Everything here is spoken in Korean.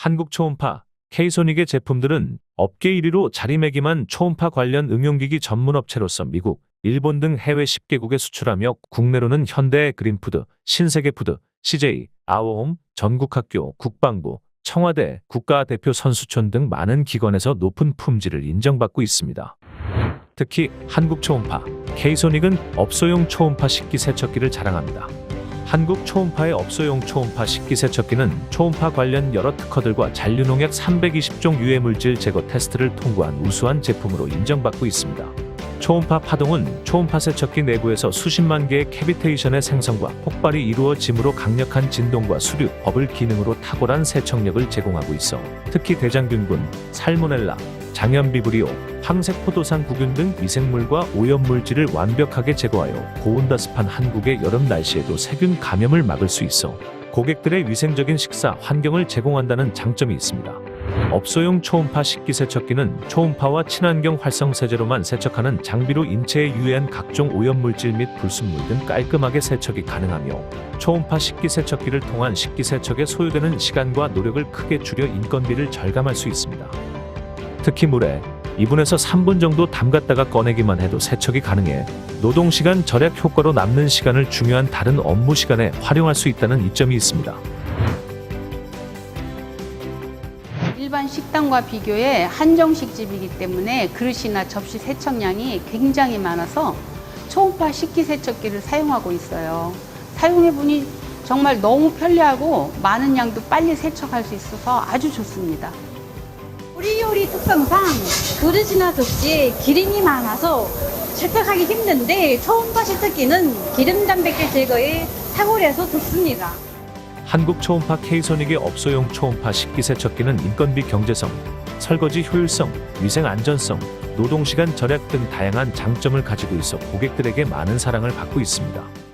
한국 초음파, K소닉의 제품들은 업계 1위로 자리매김한 초음파 관련 응용기기 전문 업체로서 미국, 일본 등 해외 10개국에 수출하며 국내로는 현대 그린푸드, 신세계푸드, CJ, 아워홈, 전국학교, 국방부, 청와대, 국가대표 선수촌 등 많은 기관에서 높은 품질을 인정받고 있습니다. 특히 한국 초음파, K소닉은 업소용 초음파 식기 세척기를 자랑합니다. 한국 초음파의 업소용 초음파 식기 세척기는 초음파 관련 여러 특허들과 잔류농약 320종 유해 물질 제거 테스트를 통과한 우수한 제품으로 인정받고 있습니다. 초음파 파동은 초음파 세척기 내부에서 수십만 개의 캐비테이션의 생성과 폭발이 이루어지므로 강력한 진동과 수류, 버블 기능으로 탁월한 세척력을 제공하고 있어 특히 대장균군, 살모넬라, 장염비브리오, 황색 포도상 구균 등 미생물과 오염물질을 완벽하게 제거하여 고온다습한 한국의 여름 날씨에도 세균 감염을 막을 수 있어 고객들의 위생적인 식사 환경을 제공한다는 장점이 있습니다. 업소용 초음파 식기 세척기는 초음파와 친환경 활성 세제로만 세척하는 장비로 인체에 유해한 각종 오염물질 및 불순물 등 깔끔하게 세척이 가능하며 초음파 식기 세척기를 통한 식기 세척에 소요되는 시간과 노력을 크게 줄여 인건비를 절감할 수 있습니다. 특히 물에 2분에서 3분 정도 담갔다가 꺼내기만 해도 세척이 가능해 노동시간 절약 효과로 남는 시간을 중요한 다른 업무 시간에 활용할 수 있다는 이점이 있습니다. 일반 식당과 비교해 한정식 집이기 때문에 그릇이나 접시 세척량이 굉장히 많아서 초음파 식기 세척기를 사용하고 있어요. 사용해 보니 정말 너무 편리하고 많은 양도 빨리 세척할 수 있어서 아주 좋습니다. 우리 요리 특성상 그릇이나 접시에 기름이 많아서 세척하기 힘든데 초음파 세척기는 기름 단백질 제거에 탁월해서 좋습니다. 한국 초음파 K소닉의 업소용 초음파 식기 세척기는 인건비 경제성, 설거지 효율성, 위생 안전성, 노동시간 절약 등 다양한 장점을 가지고 있어 고객들에게 많은 사랑을 받고 있습니다.